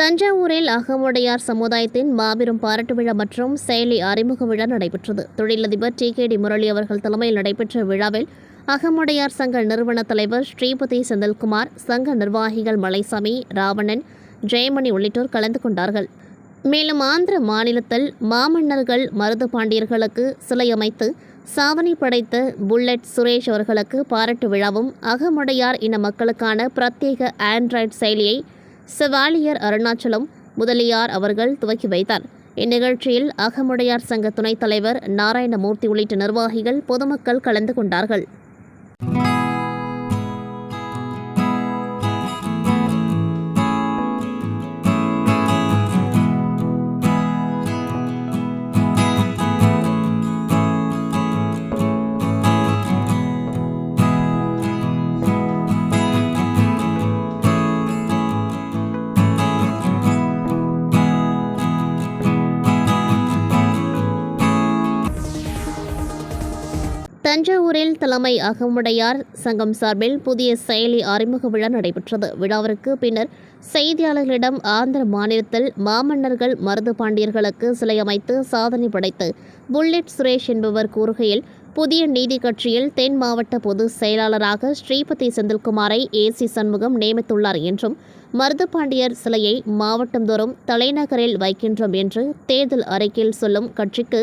தஞ்சாவூரில் அகமுடையார் சமுதாயத்தின் மாபெரும் பாராட்டு விழா மற்றும் செயலி அறிமுக விழா நடைபெற்றது. தொழிலதிபர் டி. கே. டி. முரளி அவர்கள் தலைமையில் நடைபெற்ற விழாவில் அகமுடையார் சங்க நிறுவன தலைவர் ஸ்ரீபதி செந்தில்குமார் சங்க நிர்வாகிகள் மலைசாமி ராவணன் ஜெயமணி உள்ளிட்டோர் கலந்து கொண்டார்கள். மேலும் ஆந்திர மாநிலத்தில் மாமன்னர்கள் மருது பாண்டியர்களுக்கு சிலை அமைத்து சாதனை படைத்த புல்லட் சுரேஷ் அவர்களுக்கு பாராட்டு விழாவும் அகமுடையார் இன மக்களுக்கான பிரத்யேக ஆண்ட்ராய்டு செயலியை செவாலியர் அருணாச்சலம் முதலியார் அவர்கள் துவக்கி வைத்தார். இந்நிகழ்ச்சியில் அகமுடையார் சங்க துணைத் தலைவர் நாராயணமூர்த்தி உள்ளிட்ட நிர்வாகிகள் பொதுமக்கள் கலந்து கொண்டார்கள். தலைமை அகமுடையார் சங்கம் சார்பில் புதிய செயலி அறிமுக விழா நடைபெற்றது. விழாவிற்கு பின்னர் செய்தியாளர்களிடம் ஆந்திர மாநிலத்தில் மாமன்னர்கள் மருது பாண்டியர்களுக்கு சிலை அமைத்து சாதனை படைத்து புல்லட் சுரேஷ் என்பவர் கூறுகையில் புதிய நீதி கட்சியில் தென் மாவட்ட பொதுச் செயலாளராக ஸ்ரீபதி செந்தில்குமாரை ஏசி சண்முகம் நியமித்துள்ளார் என்றும் மருது பாண்டியர் சிலையை மாவட்டந்தோறும் தலைநகரில் வைக்கின்றோம் என்று தேர்தல் அறிக்கையில் சொல்லும் கட்சிக்கு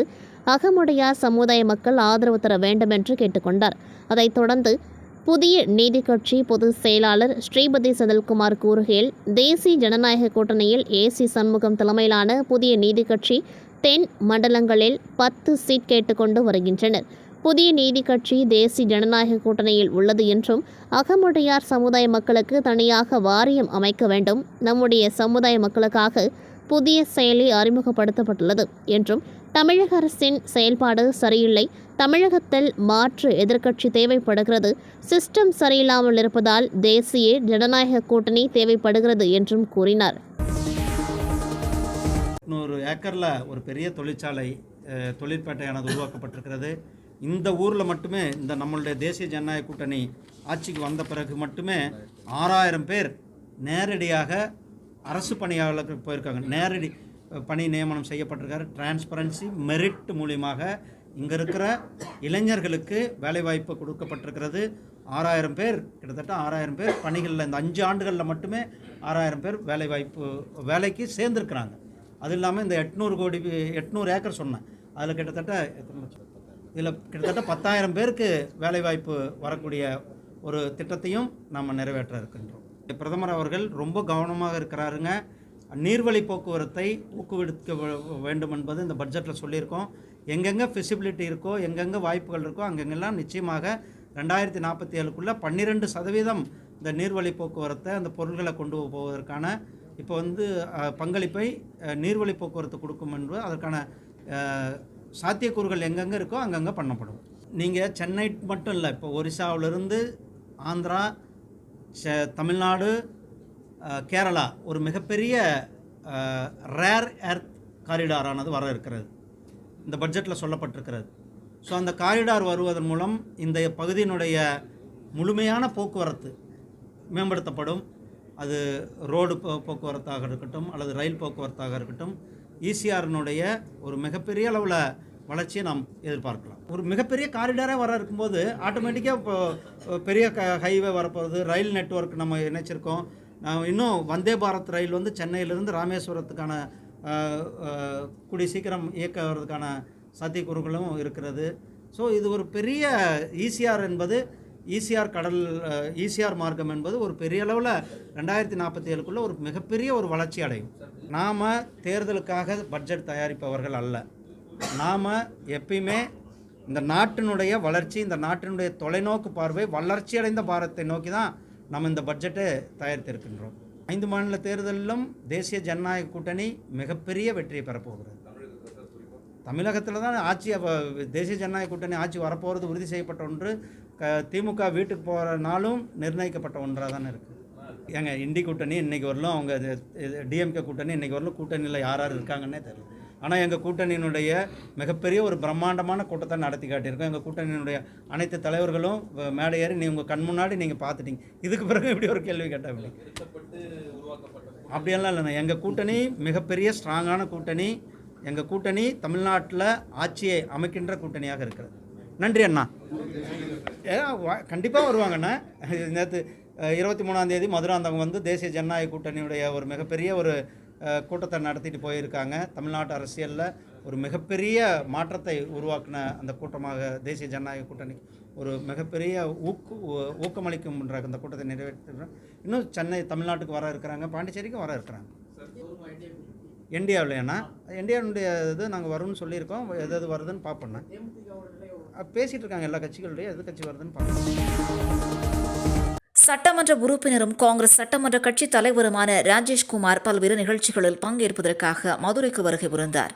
அகமுடையார் சமுதாய மக்கள் ஆதரவு தர வேண்டும் என்று கேட்டுக்கொண்டார். அதைத் தொடர்ந்து புதிய நீதி கட்சி பொதுச் செயலாளர் ஸ்ரீபதி செந்தில்குமார் கூறுகையில் தேசிய ஜனநாயக கூட்டணியில் ஏசி சண்முகம் தலைமையிலான புதிய நீதி கட்சி தென் மண்டலங்களில் பத்து சீட் கேட்டுக்கொண்டு வருகின்றனர். புதிய நீதி கட்சி தேசிய ஜனநாயக கூட்டணியில் உள்ளது என்றும் அகமுடையார் சமுதாய மக்களுக்கு தனியாக வாரியம் அமைக்க வேண்டும். நம்முடைய சமுதாய மக்களுக்காக புதிய செயலி அறிமுகப்படுத்தப்பட்டுள்ளது என்றும் தமிழக அரசின் செயல்பாடு சரியில்லை. தமிழகத்தில் மாற்று எதிர்க்கட்சி தேவைப்படுகிறது. சிஸ்டம் சரியில்லாமல் இருப்பதால் தேசிய ஜனநாயக கூட்டணி தேவைப்படுகிறது என்றும் கூறினார். நூறு ஏக்கரில் ஒரு பெரிய தொழிற்சாலை தொழிற்பேட்டையானது உருவாக்கப்பட்டிருக்கிறது. இந்த ஊரில் மட்டுமே இந்த நம்மளுடைய தேசிய ஜனநாயக கூட்டணி ஆட்சிக்கு வந்த பிறகு மட்டுமே ஆறாயிரம் பேர் நேரடியாக அரசு பணியாளர்கள் போயிருக்காங்க. நேரடி பணி நியமனம் செய்யப்பட்டிருக்காரு. டிரான்ஸ்பரன்சி மெரிட் மூலியமாக இங்கே இருக்கிற இளைஞர்களுக்கு வேலைவாய்ப்பு கொடுக்கப்பட்டிருக்கிறது. ஆறாயிரம் பேர் கிட்டத்தட்ட ஆறாயிரம் பேர் பணிகளில் இந்த அஞ்சு ஆண்டுகளில் மட்டுமே ஆறாயிரம் பேர் வேலைவாய்ப்பு வேலைக்கு சேர்ந்துருக்குறாங்க. அது இல்லாமல் இந்த எட்நூறு கோடி எட்நூறு ஏக்கர் சொன்னேன். அதில் கிட்டத்தட்ட எத்தனை லட்சம்? இதில் கிட்டத்தட்ட பத்தாயிரம் பேருக்கு வேலைவாய்ப்பு வரக்கூடிய ஒரு திட்டத்தையும் நாம் நிறைவேற்ற இருக்கின்றோம். பிரதமர் அவர்கள் ரொம்ப கவனமாக இருக்கிறாருங்க. நீர்வழி போக்குவரத்தை ஊக்குவிக்க வேண்டும் என்பது இந்த பட்ஜெட்டில் சொல்லியிருக்கோம். எங்கெங்கே ஃபெசிபிலிட்டி இருக்கோ எங்கெங்கே வாய்ப்புகள் இருக்கோ அங்கெங்கெல்லாம் நிச்சயமாக ரெண்டாயிரத்தி நாற்பத்தி ஏழுக்குள்ளே பன்னிரெண்டு சதவீதம் இந்த நீர்வழி போக்குவரத்தை அந்த பொருள்களை கொண்டு போவதற்கான இப்போ வந்து பங்களிப்பை நீர்வழி போக்குவரத்து கொடுக்கும் என்பது அதற்கான சாத்தியக்கூறுகள் எங்கெங்கே இருக்கோ அங்கங்கே பண்ணப்படும். நீங்கள் சென்னை மட்டும் இல்லை இப்போ ஒரிசாவிலிருந்து ஆந்திரா தமிழ்நாடு கேரளா ஒரு மிகப்பெரிய ரேர் எர்த் காரிடாரானது வர இருக்கிறது இந்த பட்ஜெட்டில் சொல்லப்பட்டிருக்கிறது. ஸோ அந்த காரிடார் வருவதன் மூலம் இந்த பகுதியினுடைய முழுமையான போக்குவரத்து மேம்படுத்தப்படும். அது ரோடு போ போக்குவரத்தாக இருக்கட்டும் அல்லது ரயில் போக்குவரத்தாக இருக்கட்டும் ஈசிஆரினுடைய ஒரு மிகப்பெரிய அளவில் வளர்ச்சியை நாம் எதிர்பார்க்கலாம். ஒரு மிகப்பெரிய காரிடாரே வர இருக்கும்போது ஆட்டோமேட்டிக்காக இப்போ பெரிய க ஹைவே வரப்போகுது ரயில் நெட்வொர்க் நம்ம இணைச்சிருக்கோம். இன்னும் வந்தே பாரத் ரயில் வந்து சென்னையிலிருந்து ராமேஸ்வரத்துக்கான கூடி சீக்கிரம் இயக்க வர்றதுக்கான சாத்தியக்கூறுகளும் இருக்கிறது. ஸோ இது ஒரு பெரிய ஈசிஆர் என்பது ஈசிஆர் கடல் ஈசிஆர் மார்க்கம் என்பது ஒரு பெரிய அளவில் ரெண்டாயிரத்தி நாற்பத்தி ஏழுக்குள்ளே ஒரு மிகப்பெரிய ஒரு வளர்ச்சி அடையும். நாம் தேர்தலுக்காக பட்ஜெட் தயாரிப்பவர்கள் அல்ல. நாம் எப்பயுமே இந்த நாட்டினுடைய வளர்ச்சி இந்த நாட்டினுடைய தொலைநோக்கு பார்வை வளர்ச்சி அடைந்த பாரத்தை நோக்கி தான் நம்ம இந்த பட்ஜெட்டை தயாரித்திருக்கின்றோம். ஐந்து மாநில தேர்தலிலும் தேசிய ஜனநாயக கூட்டணி மிகப்பெரிய வெற்றியை பெறப்போகிறது. தமிழகத்தில் தான் ஆட்சி தேசிய ஜனநாயக கூட்டணி ஆட்சி வரப்போகிறது உறுதி செய்யப்பட்ட ஒன்று. க திமுக வீட்டுக்கு போகிற நாளும் நிர்ணயிக்கப்பட்ட ஒன்றாக தானே இருக்குது ஏங்க இண்டி கூட்டணி இன்னைக்கு வரலும் அவங்க டிஎம்கே கூட்டணி இன்றைக்கி வரலும் கூட்டணியில் யார் யார் இருக்காங்கன்னே தெரியல. ஆனால் எங்கள் கூட்டணியினுடைய மிகப்பெரிய ஒரு பிரம்மாண்டமான கூட்டத்தை நடத்தி காட்டியிருக்கோம். எங்கள் கூட்டணியினுடைய அனைத்து தலைவர்களும் வ- மேடை ஏறி நீ உங்கள் கண் முன்னாடி நீங்கள் பார்த்துட்டீங்க. இதுக்கு பிறகு இப்படி ஒரு கேள்வி கேட்டாங்க அப்படியெல்லாம் இல்லைண்ணா. எங்கள் கூட்டணி மிகப்பெரிய ஸ்ட்ராங்கான கூட்டணி. எங்கள் கூட்டணி தமிழ்நாட்டில் ஆட்சியை அமைக்கின்ற கூட்டணியாக இருக்கிறது. நன்றி அண்ணா. கண்டிப்பாக வருவாங்கண்ணா. நேற்று இருபத்தி மூணாம் தேதி மதுராந்தகம் வந்து தேசிய ஜனநாயக கூட்டணியுடைய ஒரு மிகப்பெரிய ஒரு கூட்டத்தை நடத்திட்டு போயிருக்காங்க. தமிழ்நாட்டு அரசியலில் ஒரு மிகப்பெரிய மாற்றத்தை உருவாக்கின அந்த கூட்டமாக தேசிய ஜனநாயக கூட்டணி ஒரு மிகப்பெரிய ஊக்கு ஊக்கமளிக்கும்ன்ற அந்த கூட்டத்தை நிறைவேற்றுறோம் இன்னும் சென்னை தமிழ்நாட்டுக்கு வர இருக்கிறாங்க. பாண்டிச்சேரிக்கும் வர இருக்கிறாங்க. என்டிஆவில்லையாண்ணா என்டிஆனுடைய இது நாங்கள் வரும்னு சொல்லியிருக்கோம். எது எது வருதுன்னு பார்ப்போண்ணா அஹ் பேசிட்டு இருக்காங்க எல்லா கட்சிகளுடைய எது கட்சி வருதுன்னு பார்ப்போம் சட்டமன்ற உறுப்பினரும் காங்கிரஸ் சட்டமன்ற கட்சி தலைவருமான ராஜேஷ்குமார் பல்வேறு நிகழ்ச்சிகளில் பங்கேற்பதற்காக மதுரைக்கு வருகை புரிந்தார்.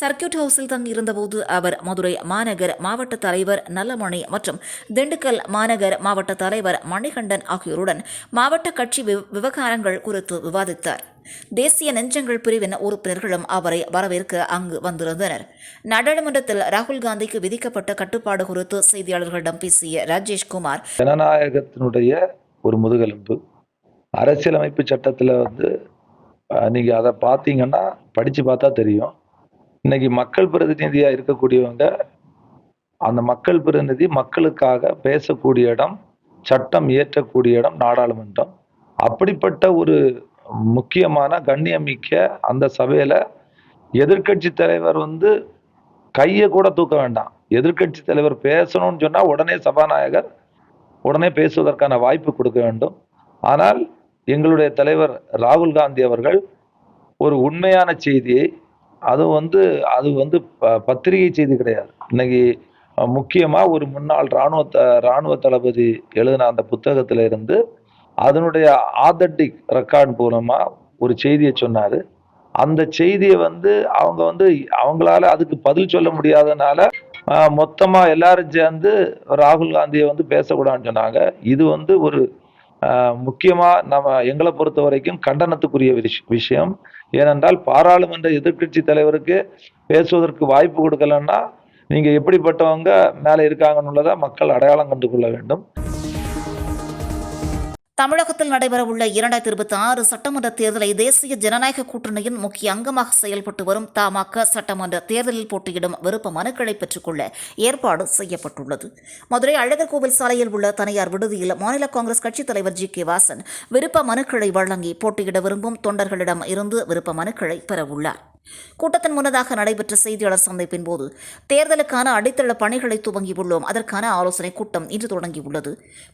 சர்க்கியூட் ஹவுஸில் தங்கியிருந்தபோது அவர் மதுரை மாநகர் மாவட்ட தலைவர் நல்லமணி மற்றும் திண்டுக்கல் மாநகர் மாவட்ட தலைவர் மணிகண்டன் ஆகியோருடன் மாவட்ட கட்சி விவ- விவகாரங்கள் குறித்து விவாதித்தார். தேசிய நெஞ்சங்கள் பிரிவின் உறுப்பினர்களும் அவரை வரவேற்க அங்கு வந்திருந்தனர். நாடாளுமன்றத்தில் ராகுல் காந்திக்கு விதிக்கப்பட்ட கட்டுப்பாடு குறித்து செய்தியாளர்களிடம் பேசிய ராஜேஷ்குமார் ஜனநாயகத்தினுடைய ஒரு முதுகெலும்பு. அரசியலமைப்பு சட்டத்தில் வந்து நீங்கள் நீங்க அதை பார்த்தீங்கன்னா படிச்சு பார்த்தா தெரியும். இன்னைக்கு மக்கள் பிரதிநிதியா இருக்கக்கூடியவங்க அந்த மக்கள் பிரதிநிதி மக்களுக்காக பேசக்கூடிய இடம் சட்டம் இயற்றக்கூடிய இடம் நாடாளுமன்றம். அப்படிப்பட்ட ஒரு முக்கியமான கண்ணியமிக்க அந்த சபையில எதிர்க்கட்சி தலைவர் வந்து கையை கூட தூக்க வேண்டாம். எதிர்க்கட்சி தலைவர் பேசணும்னு சொன்னா உடனே சபாநாயகர் உடனே பேசுவதற்கான வாய்ப்பு கொடுக்க வேண்டும். ஆனால் எங்களுடைய தலைவர் ராகுல் காந்தி அவர்கள் ஒரு உண்மையான செய்தியை அது வந்து அது வந்து ப- பத்திரிகை செய்தி கிடையாது. இன்னைக்கு முக்கியமாக ஒரு முன்னாள் இராணுவ த- இராணுவ தளபதி எழுதின அந்த புத்தகத்தில் இருந்து அதனுடைய ஆதட்டிக் ரெக்கார்ட் மூலமாக ஒரு செய்தியை சொன்னார். அந்த செய்தியை வந்து அவங்க வந்து அவங்களால அதுக்கு பதில் சொல்ல முடியாதனால மொத்தமாக எல்லாரும் சேர்ந்து ராகுல் காந்தியை வந்து பேசக்கூடாதுன்னு சொன்னாங்க. இது வந்து ஒரு முக்கியமாக நம்ம எங்களை பொறுத்த வரைக்கும் கண்டனத்துக்குரிய விஷயம். ஏனென்றால் பாராளுமன்ற எதிர்க்கட்சி தலைவருக்கு பேசுவதற்கு வாய்ப்பு கொடுக்கலன்னா நீங்கள் எப்படிப்பட்டவங்க மேலே இருக்காங்கன்னு உள்ளதை மக்கள் அடையாளம் கண்டு கொள்ள வேண்டும். தமிழகத்தில் நடைபெறவுள்ள இரண்டாயிரத்தி இருபத்தி ஆறு சட்டமன்ற தேர்தலை தேசிய ஜனநாயக கூட்டணியின் முக்கிய அங்கமாக செயல்பட்டு வரும் தமாக சட்டமன்ற தேர்தலில் போட்டியிடும் விருப்ப மனுக்களை பெற்றுக்கொள்ள ஏற்பாடு செய்யப்பட்டுள்ளது. மதுரை அழகர் கோவில் சாலையில் உள்ள தனியார் விடுதியில் மாநில காங்கிரஸ் கட்சித் தலைவர் ஜி கே வாசன் விருப்ப மனுக்களை வழங்கி போட்டியிட விரும்பும் தொண்டர்களிடம் இருந்து விருப்ப மனுக்களை பெறவுள்ளார். கூட்டத்தின் முன்னதாக நடைபெற்ற செய்தியாளர் சந்திப்பின் போது தேர்தலுக்கான அடித்தள பணிகளை துவங்கியுள்ளோம். அதற்கான ஆலோசனைக் கூட்டம் இன்று தொடங்கியுள்ளது.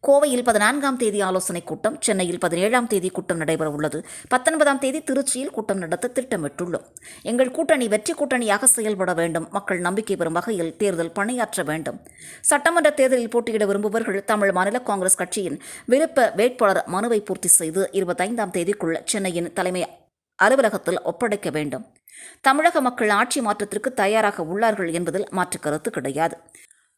கோவையில் பதினான்காம் தேதி ஆலோசனைக் கூட்டம் சென்னையில் பதினேழாம் தேதி கூட்டம் நடைபெறவுள்ளது. பத்தொன்பதாம் தேதி திருச்சியில் கூட்டம் நடத்த திட்டமிட்டுள்ளோம். எங்கள் கூட்டணி வெற்றி கூட்டணியாக செயல்பட வேண்டும். மக்கள் நம்பிக்கை பெறும் வகையில் தேர்தல் பணியாற்ற வேண்டும். சட்டமன்ற தேர்தலில் போட்டியிட விரும்புபவர்கள் தமிழ் மாநில காங்கிரஸ் கட்சியின் விருப்ப வேட்பாளர் மனுவை பூர்த்தி செய்து இருபத்தைந்தாம் தேதிக்குள் சென்னையின் தலைமை அலுவலகத்தில் ஒப்படைக்க வேண்டும். தமிழக மக்கள் ஆட்சி மாற்றத்திற்கு தயாராக உள்ளார்கள் என்பதில் மாற்று கருத்து கிடையாது.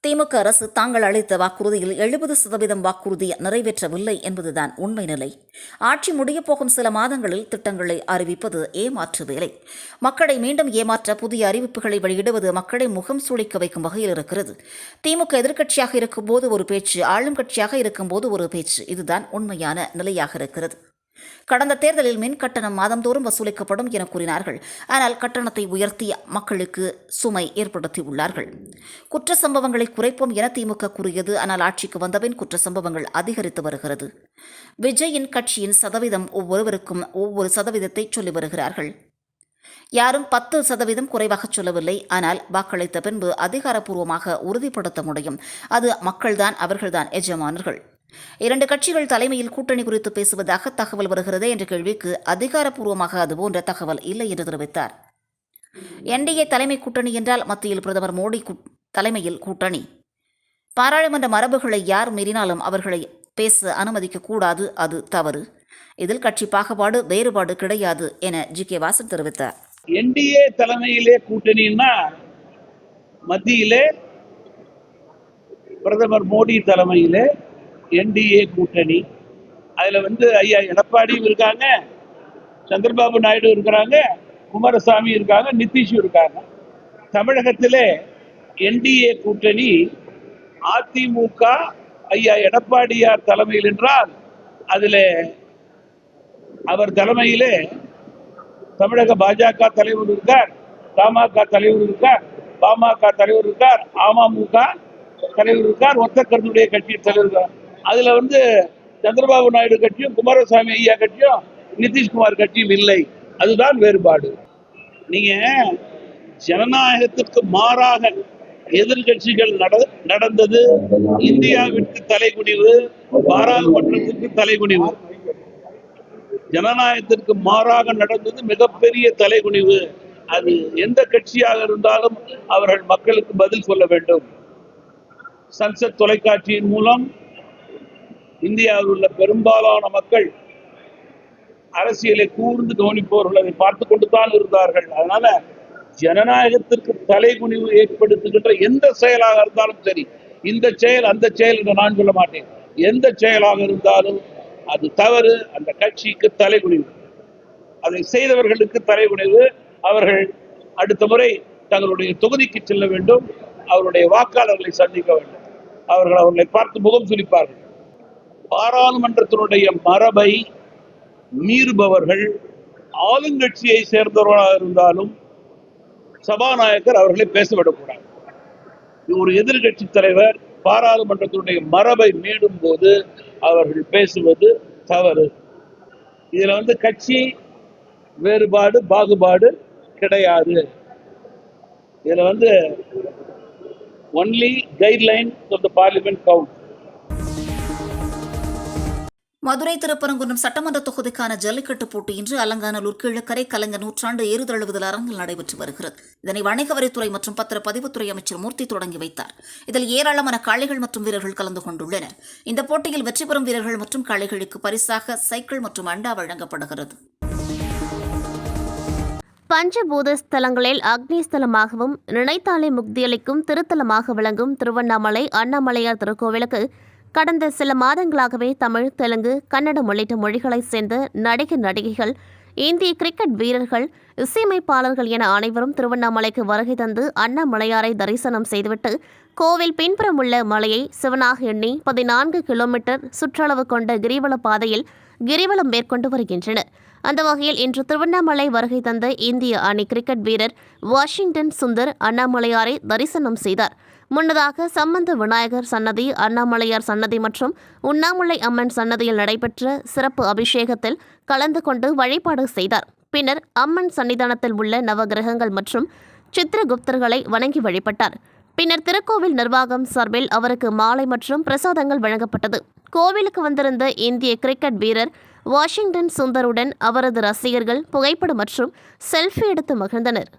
திமுக அரசு தாங்கள் அளித்த வாக்குறுதியில் எழுபது சதவீதம் வாக்குறுதி நிறைவேற்றவில்லை என்பதுதான் உண்மை நிலை. ஆட்சி முடியப் போகும் சில மாதங்களில் திட்டங்களை அறிவிப்பது ஏமாற்று வேலை. மக்களை மீண்டும் ஏமாற்ற புதிய அறிவிப்புகளை வெளியிடுவது மக்களை முகம் சுளிக்க வைக்கும் வகையில் இருக்கிறது. திமுக எதிர்க்கட்சியாக இருக்கும்போது ஒரு பேச்சு ஆளும் கட்சியாக இருக்கும்போது ஒரு பேச்சு. இதுதான் உண்மையான நிலையாக இருக்கிறது. கடந்த தேர்தலில் மின் கட்டணம் மாதந்தோறும் வசூலிக்கப்படும் என கூறினார்கள். ஆனால் கட்டணத்தை உயர்த்தி மக்களுக்கு சுமை ஏற்படுத்தியுள்ளார்கள். குற்ற சம்பவங்களை குறைப்போம் என திமுக கூறியது. ஆனால் ஆட்சிக்கு வந்தபின் குற்ற சம்பவங்கள் அதிகரித்து வருகிறது. விஜயின் கட்சியின் சதவீதம் ஒவ்வொருவருக்கும் ஒவ்வொரு சதவீதத்தை சொல்லி வருகிறார்கள். யாரும் பத்து சதவீதம் குறைவாக சொல்லவில்லை. ஆனால் வாக்களித்த பின்பு அதிகாரப்பூர்வமாக உறுதிப்படுத்த முடியும். அது மக்கள்தான் அவர்கள்தான் எஜமானர்கள். இரண்டு கட்சிகள் தலைமையில் கூட்டணி குறித்து பேசுவதாக தகவல் வருகிறது என்ற கேள்விக்கு அதிகாரப்பூர்வமாக அதுபோன்ற தகவல் இல்லை என்று தெரிவித்தார். என்டிஏ தலைமை கூட்டணி என்றால் மத்தியில் பிரதமர் மோடி தலைமையில் கூட்டணி. பாராளுமன்ற மரபுகளை யார் மீறினாலும் அவர்களை பேச அனுமதிக்க கூடாது அது தவறு. இதில் கட்சி பாகுபாடு வேறுபாடு கிடையாது என ஜி கே வாசன் தெரிவித்தார். என்டிஏ தலைமையிலே கூட்டணின்னா மத்தியிலே பிரதமர் மோடி தலைமையிலே என்டிஏ கூட்டணி. அதுல வந்து ஐயா எடப்பாடியும் இருக்காங்க சந்திரபாபு நாயுடு இருக்கிறாங்க குமாரசாமி இருக்காங்க நிதிஷும் இருக்காங்க. தமிழகத்திலே என்டிஏ கூட்டணி அதிமுக ஐயா எடப்பாடியார் தலைமையில் என்றால் அதில் அவர் தலைமையிலே தமிழக பாஜக தலைவர் இருக்கார் தமாக தலைவர் இருக்கார் பாமக தலைவர் இருக்கார் அமமுக தலைவர் இருக்கார் ஒத்த கருத்துடைய கட்சியின் தலைவர் இருக்கார் அதுல வந்து சந்திரபாபு நாயுடு கட்சியும் குமாரசாமி ஐயா கட்சியும் நிதிஷ்குமார் கட்சியும் இல்லை. அதுதான் வேறுபாடு. நீங்க ஜனநாயகத்திற்கு மாறாக எதிர்கட்சிகள் நட- நடந்தது இந்தியாவிற்கு தலைகுனிவு பாராளுமன்றத்திற்கு தலைகுனிவு. ஜனநாயகத்திற்கு மாறாக நடந்தது மிகப்பெரிய தலைகுனிவு. அது எந்த கட்சியாக இருந்தாலும் அவர்கள் மக்களுக்கு பதில் சொல்ல வேண்டும். சன்சத் தொலைக்காட்சியின் மூலம் இந்தியாவில் உள்ள பெரும்பாலான மக்கள் அரசியலை கூர்ந்து கவனிப்பவர்கள் அதை பார்த்து கொண்டு தான் இருந்தார்கள். அதனால ஜனநாயகத்திற்கு தலைகுனிவு ஏற்படுத்துகின்ற எந்த செயலாக இருந்தாலும் சரி இந்த செயல் அந்த செயல் என்று நான் சொல்ல மாட்டேன். எந்த செயலாக இருந்தாலும் அது தவறு அந்த கட்சிக்கு தலைகுனிவு. அதை செய்தவர்களுக்கு தலைகுனிவு. அவர்கள் அடுத்த முறை தங்களுடைய தொகுதிக்கு செல்ல வேண்டும். அவருடைய வாக்காளர்களை சந்திக்க வேண்டும். அவர்கள் அவர்களை பார்த்து முகம் சுளிப்பார்கள் பாராளுமன்றத்தினுடைய மரபை மீறுபவர்கள் ஆளுங்கட்சியை சேர்ந்தவர்களாக இருந்தாலும் சபாநாயகர் அவர்களை பேசவிடக்கூடாது. ஒரு எதிர்கட்சி தலைவர் பாராளுமன்றத்தினுடைய மரபை மீடும் போது அவர்கள் பேசுவது தவறு. இதுல வந்து கட்சி வேறுபாடு பாகுபாடு கிடையாது. இதுல வந்து only guideline of the parliament count Madurai Thiruparankundram சட்டமன்ற தொகுதிக்கான ஜல்லிக்கட்டு போட்டி இன்று அலங்காநல்லூர் கீழக்கரை கலைஞர் நூற்றாண்டு ஏறுதழுவுதல் அரங்கில் நடைபெற்று வருகிறது. இதனை வணிக வரித்துறை மற்றும் பத்திரப்பதிவுத்துறை அமைச்சர் மூர்த்தி தொடங்கி வைத்தார். இதில் ஏராளமான காளைகள் மற்றும் வீரர்கள் கலந்து கொண்டுள்ளனர். இந்த போட்டியில் வெற்றி பெறும் வீரர்கள் மற்றும் காளைகளுக்கு பரிசாக சைக்கிள் மற்றும் அண்டா வழங்கப்படுகிறது. பஞ்சபூத ஸ்தலங்களில் அக்னி ஸ்தலமாகவும் நினைத்தாலே முக்தியளிக்கும் திருத்தலமாக விளங்கும் திருவண்ணாமலை அண்ணாமலையார் திருக்கோவிலுக்கு கடந்த சில மாதங்களாகவே தமிழ் தெலுங்கு கன்னடம் உள்ளிட்ட மொழிகளைச் சேர்ந்த நடிகர் நடிகைகள் இந்திய கிரிக்கெட் வீரர்கள் இசையமைப்பாளர்கள் என அனைவரும் திருவண்ணாமலைக்கு வருகை தந்து அண்ணாமலையாரை தரிசனம் செய்துவிட்டு கோவில் பின்புறம் உள்ள மலையை சிவனாக எண்ணி பதினான்கு கிலோமீட்டர் சுற்றளவு கொண்ட கிரிவல பாதையில் கிரிவலம் மேற்கொண்டு வருகின்றனர். அந்த வகையில் இன்று திருவண்ணாமலை வருகை தந்த இந்திய அணி கிரிக்கெட் வீரர் வாஷிங்டன் சுந்தர் அண்ணாமலையாரை தரிசனம் செய்தார். முன்னதாக சம்பந்த விநாயகர் சன்னதி அண்ணாமலையார் சன்னதி மற்றும் உண்ணாமலை அம்மன் சன்னதியில் நடைபெற்ற சிறப்பு அபிஷேகத்தில் கலந்து கொண்டு வழிபாடு செய்தார். பின்னர் அம்மன் சன்னிதானத்தில் உள்ள நவகிரகங்கள் மற்றும் சித்திரகுப்தர்களை வணங்கி வழிபட்டார். பின்னர் திருக்கோவில் நிர்வாகம் சார்பில் அவருக்கு மாலை மற்றும் பிரசாதங்கள் வழங்கப்பட்டது. கோவிலுக்கு வந்திருந்த இந்திய கிரிக்கெட் வீரர் வாஷிங்டன் சுந்தருடன் அவரது ரசிகர்கள் புகைப்படம் மற்றும் செல்ஃபி எடுத்து மகிழ்ந்தனர்.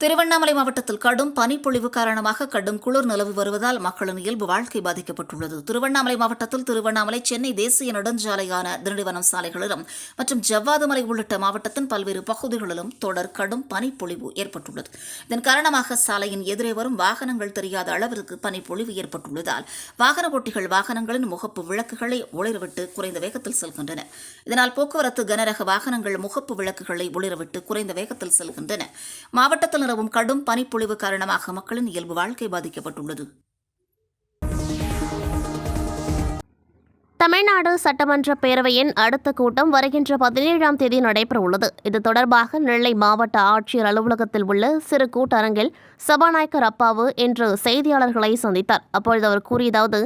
திருவண்ணாமலை மாவட்டத்தில் கடும் பனிப்பொழிவு காரணமாக கடும் குளிர் நிலவி வருவதால் மக்களின் இயல்பு வாழ்க்கை பாதிக்கப்பட்டுள்ளது. திருவண்ணாமலை மாவட்டத்தில் திருவண்ணாமலை சென்னை தேசிய நெடுஞ்சாலையான திண்டிவனம் சாலைகளிலும் மற்றும் ஜவ்வாதுமலை உள்ளிட்ட மாவட்டத்தின் பல்வேறு பகுதிகளிலும் தொடர் கடும் பனிப்பொழிவு ஏற்பட்டுள்ளது. இதன் காரணமாக சாலையின் எதிரே வரும் வாகனங்கள் தெரியாத அளவிற்கு பனிப்பொழிவு ஏற்பட்டுள்ளதால் வாகன ஓட்டிகள் வாகனங்களின் முகப்பு விளக்குகளை ஒளிரவிட்டு குறைந்த வேகத்தில் செல்கின்றன. இதனால் போக்குவரத்து கனரக வாகனங்கள் முகப்பு விளக்குகளை ஒளிரவிட்டு குறைந்த வேகத்தில் செல்கின்றன. மாவட்டத்தில் நிலவும் கடும் பனிப்பொழிவு காரணமாக மக்களின் இயல்பு வாழ்க்கை பாதிக்கப்பட்டுள்ளது. தமிழ்நாடு சட்டமன்ற பேரவையின் அடுத்த கூட்டம் வருகின்ற பதினேழாம் தேதி நடைபெறவுள்ளது இது தொடர்பாக நெல்லை மாவட்ட ஆட்சியர் அலுவலகத்தில் உள்ள சிறு கூட்டரங்கில் சபாநாயகர் அப்பாவு இன்று செய்தியாளர்களை சந்தித்தார். அப்பொழுது அவர் கூறியதாவது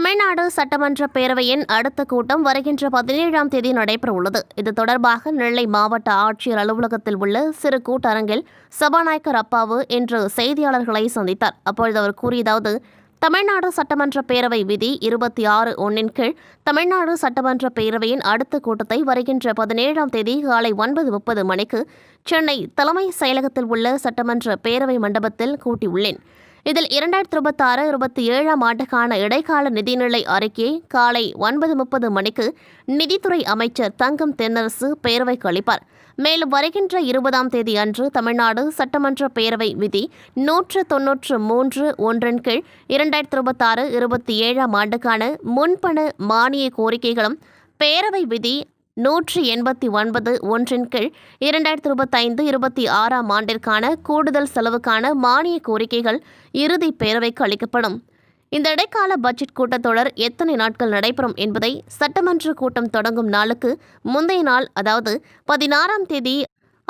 தமிழ்நாடு சட்டமன்ற பேரவையின் அடுத்த கூட்டம் வருகின்ற பதினேழாம் தேதி நடைபெற உள்ளது இது தொடர்பாக நெல்லை மாவட்ட ஆட்சியர் அலுவலகத்தில் உள்ள சிறு கூட்டரங்கில் சபாநாயகர் அப்பாவு இன்று செய்தியாளர்களை சந்தித்தார். அப்பொழுது அவர் கூறியதாவது தமிழ்நாடு சட்டமன்ற பேரவை விதி இருபத்தி ஆறு ஒன்றின் கீழ் தமிழ்நாடு சட்டமன்ற பேரவையின் அடுத்த கூட்டத்தை வருகின்ற பதினேழாம் தேதி காலை ஒன்பது முப்பது மணிக்கு சென்னை தலைமை செயலகத்தில் உள்ள சட்டமன்ற பேரவை மண்டபத்தில் கூட்டியுள்ளேன். இதில் இரண்டாயிரத்தி இருபத்தி ஆறு இருபத்தி ஏழாம் ஆண்டுக்கான இடைக்கால நிதிநிலை அறிக்கையை காலை ஒன்பது முப்பது மணிக்கு நிதித்துறை அமைச்சர் தங்கம் தென்னரசு பேரவைக்கு அளிப்பார். மேலும் வருகின்ற இருபதாம் தேதி அன்று தமிழ்நாடு சட்டமன்ற பேரவை விதி நூற்று தொன்னூற்று மூன்று ஒன்றின் கீழ் இரண்டாயிரத்தி இருபத்தாறு இருபத்தி ஏழாம் ஆண்டுக்கான முன்பண மானிய கோரிக்கைகளும் பேரவை விதி நூற்றி எண்பத்தி ஒன்பது ஒன்றின் கீழ் இரண்டாயிரத்தி இருபத்தைந்து இருபத்தி ஆறாம் ஆண்டிற்கான கூடுதல் செலவுக்கான மானிய கோரிக்கைகள் இறுதி பேரவைக்கு அளிக்கப்படும். இந்த இடைக்கால பட்ஜெட் கூட்டத்தொடர் எத்தனை நாட்கள் நடைபெறும் என்பதை சட்டமன்ற கூட்டம் தொடங்கும் நாளுக்கு முந்தைய நாள் அதாவது பதினாறாம் தேதி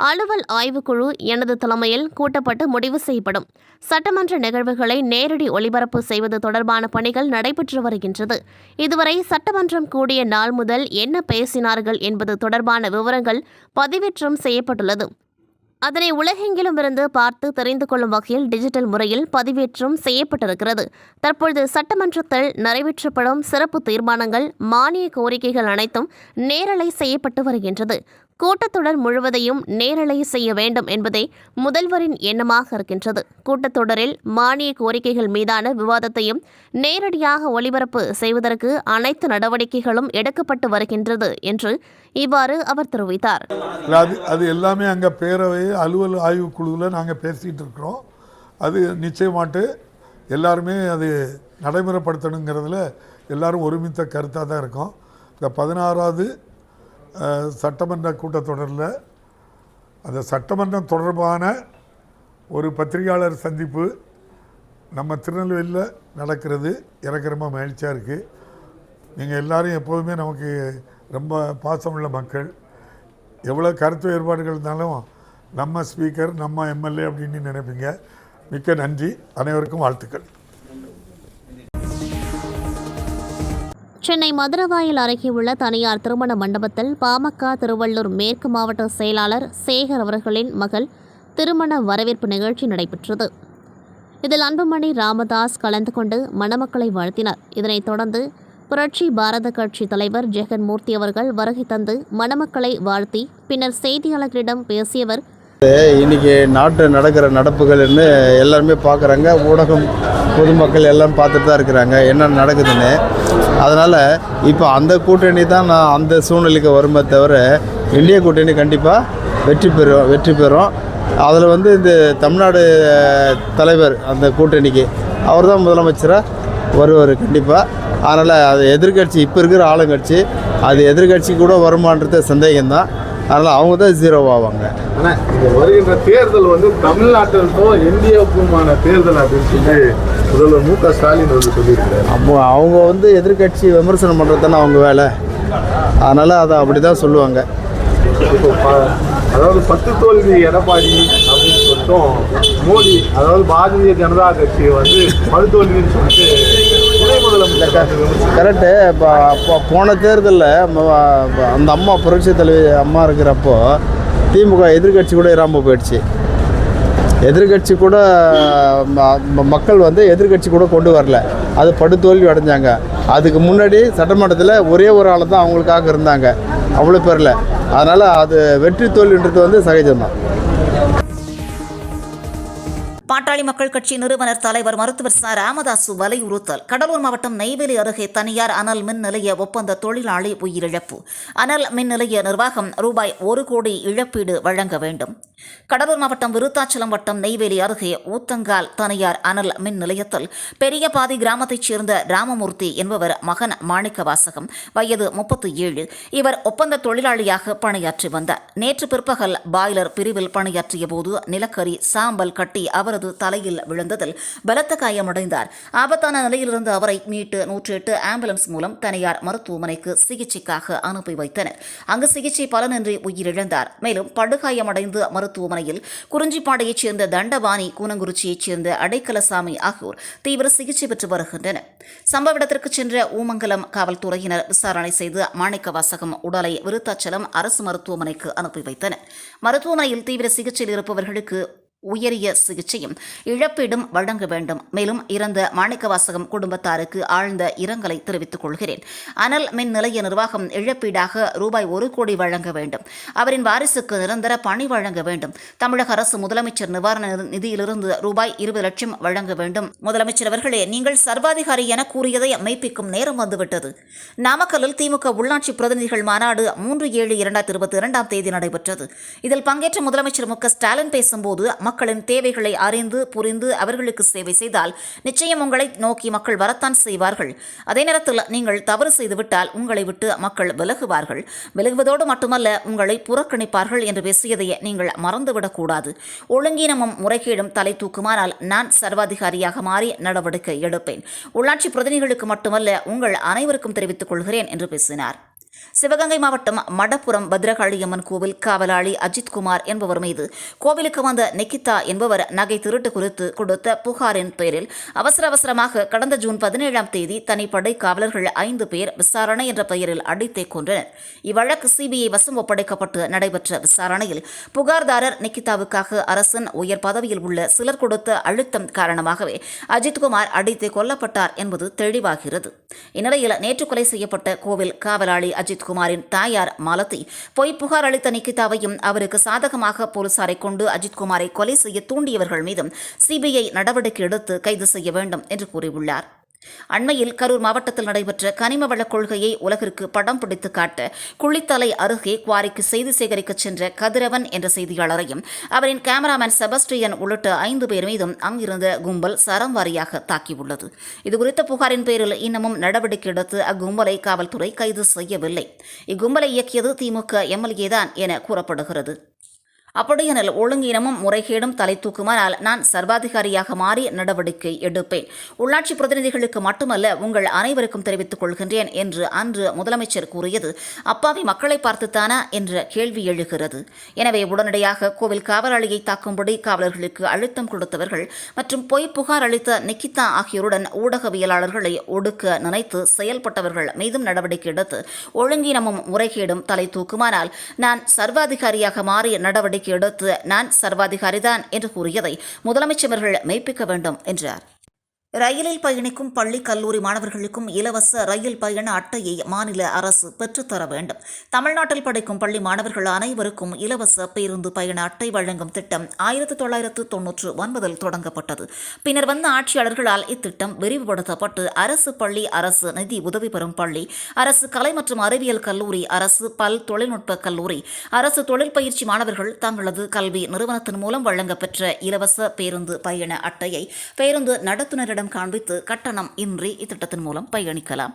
அலுவல் ஆய்வுக்குழு எனது தலைமையில் கூட்டப்பட்டு முடிவு செய்யப்படும். சட்டமன்ற நிகழ்வுகளை நேரடி ஒளிபரப்பு செய்வது தொடர்பான பணிகள் நடைபெற்று வருகின்றது. இதுவரை சட்டமன்றம் கூடிய நாள் முதல் என்ன பேசினார்கள் என்பது தொடர்பான விவரங்கள் பதிவேற்றம் செய்யப்பட்டுள்ளது. அதனை உலகெங்கிலும் இருந்து பார்த்து தெரிந்து கொள்ளும் வகையில் டிஜிட்டல் முறையில் பதிவேற்றம் செய்யப்பட்டிருக்கிறது. தற்பொழுது சட்டமன்றத்தில் நிறைவேற்றப்படும் சிறப்பு தீர்மானங்கள் மானிய கோரிக்கைகள் அனைத்தும் நேரலை செய்யப்பட்டு வருகின்றது. கூட்டத்தொடர் முழுவதையும் நேரலை செய்ய வேண்டும் என்பதே முதல்வரின் எண்ணமாக இருக்கின்றது. கூட்டத்தொடரில் மானிய கோரிக்கைகள் மீதான விவாதத்தையும் நேரடியாக ஒளிபரப்பு செய்வதற்கு அனைத்து நடவடிக்கைகளும் எடுக்கப்பட்டு வருகின்றது என்று இவ்வாறு அவர் தெரிவித்தார். அது அது எல்லாமே அங்கே பேரவை அலுவல் ஆய்வுக் குழுவில் நாங்கள் பேசிகிட்டு இருக்கிறோம். அது நிச்சயமாட்டு எல்லாருமே அது நடைமுறைப்படுத்தணுங்கிறதுல எல்லாரும் ஒருமித்த கருத்தாக தான் இருக்கும். இந்த பதினாறாவது சட்டமன்ற கூட்டத்தொடரில் அந்த சட்டமன்றம் தொடர்பான ஒரு பத்திரிகையாளர் சந்திப்பு நம்ம திருநெல்வேலியில் நடக்கிறது. எனக்கு ரொம்ப மகிழ்ச்சியாக இருக்குது நீங்கள் எல்லோரும் எப்போதுமே நமக்கு ரொம்ப பாசமுள்ள மக்கள். எவ்வளோ கருத்து வேறுபாடுகள் இருந்தாலும் நம்ம ஸ்பீக்கர் நம்ம எம்எல்ஏ அப்படின்னு நினைப்பீங்க. மிக்க நன்றி. அனைவருக்கும் வாழ்த்துக்கள். சென்னை மதுரவாயல் அருகே உள்ள தனியார் திருமண மண்டபத்தில் பாமக திருவள்ளூர் மேற்கு மாவட்ட செயலாளர் சேகர் அவர்களின் மகள் திருமண வரவேற்பு நிகழ்ச்சி நடைபெற்றது. இதில் அன்புமணி ராமதாஸ் கலந்து கொண்டு மணமக்களை வாழ்த்தினார். இதனைத் தொடர்ந்து புரட்சி பாரத கட்சி தலைவர் ஜெகன்மூர்த்தி அவர்கள் வருகை தந்து மணமக்களை வாழ்த்தி பின்னர் செய்தியாளர்களிடம் பேசியவர் இன்னைக்கு நாட்டு நடக்கிற நடப்புகள்னு எல்லாருமே பார்க்குறாங்க. ஊடகம் பொதுமக்கள் எல்லாம் பார்த்துட்டு தான் இருக்கிறாங்க. என்ன நடக்குதுன்னு. அதனால் இப்போ அந்த கூட்டணி தான் நான் அந்த சூழ்நிலைக்கு வருமே தவிர இந்திய கூட்டணி கண்டிப்பாக வெற்றி பெறும் வெற்றி பெறும். அதில் வந்து இந்த தமிழ்நாடு தலைவர் அந்த கூட்டணிக்கு அவர் தான் முதலமைச்சராக வருவார் கண்டிப்பாக அதனால் அது எதிர்க்கட்சி இப்போ இருக்கிற ஆளுங்கட்சி அது எதிர்க்கட்சி கூட வருமானது சந்தேகம்தான். அதனால் அவங்க தான் ஜீரோ ஆவாங்க. ஆனா இந்த வருகின்ற தேர்தல் வந்து தமிழ்நாட்டிற்கும் இந்தியாவுக்குமான தேர்தல் அப்படின்னு சொல்லி முதல்வர் மு க ஸ்டாலின் வந்து சொல்லியிருக்கிறார். அப்போ அவங்க வந்து எதிர்க்கட்சி விமர்சனம் பண்ணுறது தானே அவங்க வேலை. அதனால் அதை அப்படி தான் சொல்லுவாங்க அதாவது பத்து தோல்வி எடப்பாடி அப்படின்னு சொல்லிட்டும் மோடி அதாவது பாரதிய ஜனதா கட்சி வந்து படுதோல்வின்னு சொல்லிட்டு துணை முதலமைச்சர் வந்து விமர்சித்தார். கரெக்டு இப்போ அப்போ போன தேர்தலில் அந்த அம்மா புரட்சி தலைவி அம்மா இருக்கிறப்போ திமுக எதிர்க்கட்சி கூட இராமல் போயிடுச்சு. எதிர்க்கட்சி கூட மக்கள் வந்து எதிர்க்கட்சி கூட கொண்டு வரல. அது படுதோல்வி அடைஞ்சாங்க. அதுக்கு முன்னாடி சட்டமன்றத்தில் ஒரே ஒரு ஆள் தான் அவங்களுக்காக இருந்தாங்க. அவ்வளோ பேரில். அதனால் அது வெற்றி தோல்வின்றது வந்து சகஜம்தான். பாட்டாளி மக்கள் கட்சி நிறுவனர் தலைவர் மருத்துவர் ச. ராமதாசு வலியுறுத்தல். கடலூர் மாவட்டம் நெய்வேலி அருகே தனியார் அனல் மின் நிலைய ஒப்பந்த தொழிலாளி உயிரிழப்பு. அனல் மின் நிலைய நிர்வாகம் ரூபாய் ஒரு கோடி இழப்பீடு வழங்க வேண்டும். கடலூர் மாவட்டம் விருத்தாச்சலம் வட்டம் நெய்வேலி அருகே ஊத்தங்கால் தனியார் அனல் மின் நிலையத்தில் பெரியபாதி கிராமத்தைச் சேர்ந்த ராமமூர்த்தி என்பவர் மகன் மாணிக்க வாசகம் வயது முப்பத்தி ஏழு. இவர் ஒப்பந்த தொழிலாளியாக பணியாற்றி வந்தார். நேற்று பிற்பகல் பாய்லர் பிரிவில் பணியாற்றிய போது நிலக்கரி சாம்பல் கட்டி அவரது அவரது தலையில் விழுந்ததில் பலத்த காயமடைந்தார். ஆபத்தான நிலையிலிருந்து அவரை மீட்டு நூற்றி எட்டு ஆம்புலன்ஸ் மூலம் தனியார் மருத்துவமனைக்கு சிகிச்சைக்காக அனுப்பி வைத்தனர். அங்கு சிகிச்சை பலனின்றி உயிரிழந்தார். மேலும் படுகாயமடைந்து மருத்துவமனையில் குறிஞ்சிப்பாடையைச் சேர்ந்த தண்டபாணி கூனங்குறிச்சியைச் சேர்ந்த அடைக்கலசாமி ஆகியோர் தீவிர சிகிச்சை பெற்று வருகின்றனர். சம்பவ இடத்திற்கு சென்ற ஊமங்கலம் காவல்துறையினர் விசாரணை செய்து மாணிக்க வாசகம் உடலை விருத்தாச்சலம் அரசு மருத்துவமனைக்கு அனுப்பி வைத்தனர். மருத்துவமனையில் தீவிர சிகிச்சையில் இருப்பவர்களுக்கு உயரிய சிகிச்சையும் இழப்பீடும் வழங்க வேண்டும். மேலும் இறந்த மாணிக்கவாசகம் குடும்பத்தாருக்கு ஆழ்ந்த இரங்கலை தெரிவித்துக் கொள்கிறேன். அனல் மின் நிலைய நிர்வாகம் இழப்பீடாக ரூபாய் ஒரு கோடி வழங்க வேண்டும். அவரின் வாரிசுக்கு நிரந்தர பணி வழங்க வேண்டும். தமிழக அரசு முதலமைச்சர் நிவாரண நிதியிலிருந்து ரூபாய் இருபது லட்சம் வழங்க வேண்டும். முதலமைச்சர் அவர்களே நீங்கள் சர்வாதிகாரி என கூறியதை மெய்ப்பிக்கும் நேரம் வந்துவிட்டது. நாமக்கல்லில் திமுக உள்ளாட்சி பிரதிநிதிகள் மாநாடு மூன்று ஏழு இரண்டாயிரத்தி இருபத்தி இரண்டாம் தேதி நடைபெற்றது. இதில் பங்கேற்ற முதலமைச்சர் மு ஸ்டாலின் பேசும்போது மக்களின் தேவைகளை அறிந்து புரிந்து அவர்களுக்கு சேவை செய்தால் நிச்சயம் உங்களை நோக்கி மக்கள் வரத்தான் செய்வார்கள். அதே நேரத்தில் நீங்கள் தவறு செய்துவிட்டால் உங்களை விட்டு மக்கள் விலகுவார்கள். விலகுவதோடு மட்டுமல்ல உங்களை புறக்கணிப்பார்கள் என்று பேசியதையே நீங்கள் மறந்துவிடக்கூடாது. ஒழுங்கீனமும் முறைகேடும் தலை தூக்குமானால் நான் சர்வாதிகாரியாக மாறி நடவடிக்கை எடுப்பேன். உள்ளாட்சி பிரதிநிதிகளுக்கு மட்டுமல்ல உங்கள் அனைவருக்கும் தெரிவித்துக் கொள்கிறேன் என்று பேசினார். சிவகங்கை மாவட்டம் மடப்புறம் பத்ரகாளியம்மன் கோவில் காவலாளி அஜித்குமார் என்பவர் மீது கோவிலுக்கு வந்த நிக்கிதா என்பவர் நகை திருட்டு குறித்து கொடுத்த புகாரின் பேரில் அவசர அவசரமாக கடந்த ஜூன் பதினேழாம் தேதி தனிப்படை காவலர்கள் ஐந்து பேர் விசாரணை என்ற பெயரில் அடித்தே கொன்றனர். இவ்வழக்கு சிபிஐ வசம் ஒப்படைக்கப்பட்டு நடைபெற்ற விசாரணையில் புகார்தாரர் நிக்கிதாவுக்காக அரசின் உயர் பதவியில் உள்ள சிலர் கொடுத்த அழுத்தம் காரணமாகவே அஜித்குமார் அடித்து கொல்லப்பட்டார் என்பது தெளிவாகிறது. இந்நிலையில் நேற்று கொலை செய்யப்பட்ட கோவில் காவலாளி அஜித்குமாரின் தாயார் மாலதி. பொய் புகார் அளித்த நிகிதாவையும் அவருக்கு சாதகமாக போலீசாரை கொண்டு அஜித்குமாரை கொலை செய்ய தூண்டியவர்கள் மீதும் சிபிஐ நடவடிக்கை எடுத்து கைது செய்ய வேண்டும் என்று கூறியுள்ளார். அண்மையில் கரூர் மாவட்டத்தில் நடைபெற்ற கனிம வள கொள்கையை உலகிற்கு படம் பிடித்து காட்ட குளித்தலை அருகே குவாரிக்கு செய்தி சேகரிக்கச் சென்ற கதிரவன் என்ற செய்தியாளரையும் அவரின் கேமராமேன் செபஸ்டியன் உள்ளிட்ட ஐந்து பேர் மீதும் அங்கிருந்த கும்பல் சரம் வாரியாக தாக்கியுள்ளது. இதுகுறித்த புகாரின் பேரில் இன்னமும் நடவடிக்கை எடுத்து அக்கும்பலை காவல்துறை கைது செய்யவில்லை. இக்கும்பலை இயக்கியது திமுக எம்எல்ஏ தான் என கூறப்படுகிறது. அப்படியெனில் ஒழுங்கீனமும் முறைகேடும் தலை தூக்குமானால் நான் சர்வாதிகாரியாக மாறி நடவடிக்கை எடுப்பேன். உள்ளாட்சி பிரதிநிதிகளுக்கு மட்டுமல்ல உங்கள் அனைவருக்கும் தெரிவித்துக் கொள்கின்றேன் என்று அன்று முதலமைச்சர் கூறியது அப்பாவி மக்களை பார்த்துத்தானா என்ற கேள்வி எழுகிறது. எனவே உடனடியாக கோவில் காவலாளியை தாக்கும்படி காவலர்களுக்கு அழுத்தம் கொடுத்தவர்கள் மற்றும் பொய் புகார் அளித்த நிக்கிதா ஆகியோருடன் ஊடகவியலாளர்களை ஒடுக்க நினைத்து செயல்பட்டவர்கள் மீதும் நடவடிக்கை எடுத்து ஒழுங்கீனமும் முறைகேடும் தலை தூக்குமானால் நான் சர்வாதிகாரியாக மாறி நடவடிக்கை எடுத்து நான் சர்வாதிகாரிதான் என்று கூறியதை முதலமைச்சர் அவர்கள் மெய்ப்பிக்க வேண்டும் என்றார். ரயிலில் பயணிக்கும் பள்ளி கல்லூரி மாணவர்களுக்கும் இலவச ரயில் பயண அட்டையை மாநில அரசு பெற்றுத்தர வேண்டும். தமிழ்நாட்டில் படிக்கும் பள்ளி மாணவர்கள் அனைவருக்கும் இலவச பேருந்து பயண அட்டை வழங்கும் திட்டம் ஆயிரத்தி தொள்ளாயிரத்து தொன்னூற்று ஒன்பதில் தொடங்கப்பட்டது. பின்னர் வந்த ஆட்சியாளர்களால் இத்திட்டம் விரிவுபடுத்தப்பட்டு அரசு பள்ளி அரசு நிதி உதவி பெறும் பள்ளி அரசு கலை மற்றும் அறிவியல் கல்லூரி அரசு பல் தொழில்நுட்ப கல்லூரி அரசு தொழில் பயிற்சி மாணவர்கள் தங்களது கல்வி நிறுவனத்தின் மூலம் வழங்கப்பெற்ற இலவச பேருந்து பயண அட்டையை பேருந்து நடத்துனரிடம் இடம் காண்பித்து கட்டணம் இன்றி இத்திட்டத்தின் மூலம் பயணிக்கலாம்.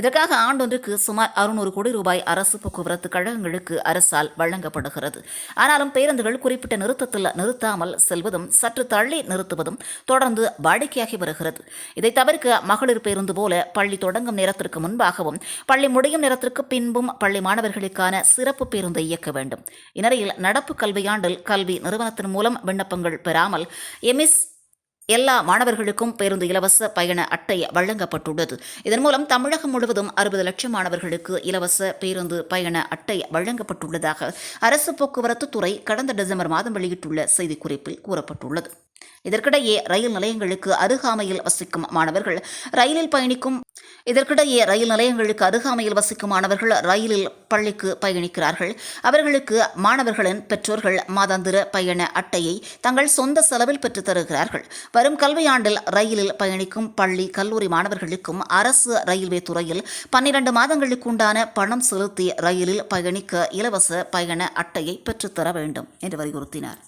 இதற்காக ஆண்டொன்றுக்கு சுமார் அறுநூறு கோடி ரூபாய் அரசு போக்குவரத்து கழகங்களுக்கு அரசால் வழங்கப்படுகிறது. ஆனாலும் பேருந்துகள் குறிப்பிட்ட நிறுத்தத்தில் நிறுத்தாமல் செல்வதும் சற்று தள்ளி நிறுத்துவதும் தொடர்ந்து வாடிக்கையாகி வருகிறது. இதை தவிர்க்க மகளிர் பேருந்து போல பள்ளி தொடங்கும் நேரத்திற்கு முன்பாகவும் பள்ளி முடியும் நேரத்திற்கு பின்பும் பள்ளி மாணவர்களுக்கான சிறப்பு பேருந்தை இயக்க வேண்டும். இந்நிலையில் நடப்பு கல்வியாண்டில் கல்வி நிறுவனத்தின் மூலம் விண்ணப்பங்கள் பெறாமல் எமிஸ் எல்லா மாணவர்களுக்கும் பேருந்து இலவச பயண அட்டை வழங்கப்பட்டுள்ளது. இதன் மூலம் தமிழகம் முழுவதும் அறுபது லட்சம் மாணவர்களுக்கு இலவச பேருந்து பயண அட்டை வழங்கப்பட்டுள்ளதாக அரசு போக்குவரத்து துறை கடந்த டிசம்பர் மாதம் வெளியிட்டுள்ள செய்திக்குறிப்பில் கூறப்பட்டுள்ளது. இதற்கிடையே ரயில் நிலையங்களுக்கு அருகாமையில் வசிக்கும் மாணவர்கள் ரயிலில் பயணிக்கும் இதற்கிடையே ரயில் நிலையங்களுக்கு அருகாமையில் வசிக்கும் மாணவர்கள் ரயிலில் பள்ளிக்கு பயணிக்கிறார்கள். அவர்களுக்கு மாணவர்களின் பெற்றோர்கள் மாதாந்திர பயண அட்டையை தங்கள் சொந்த செலவில் பெற்றுத் தருகிறார்கள். வரும் கல்வியாண்டில் ரயிலில் பயணிக்கும் பள்ளி கல்லூரி மாணவர்களுக்கும் அரசு ரயில்வே துறையில் பன்னிரண்டு மாதங்களுக்கு உண்டான பணம் செலுத்தி ரயிலில் பயணிக்க இலவச பயண அட்டையை பெற்றுத்தர வேண்டும் என்று வலியுறுத்தினார்.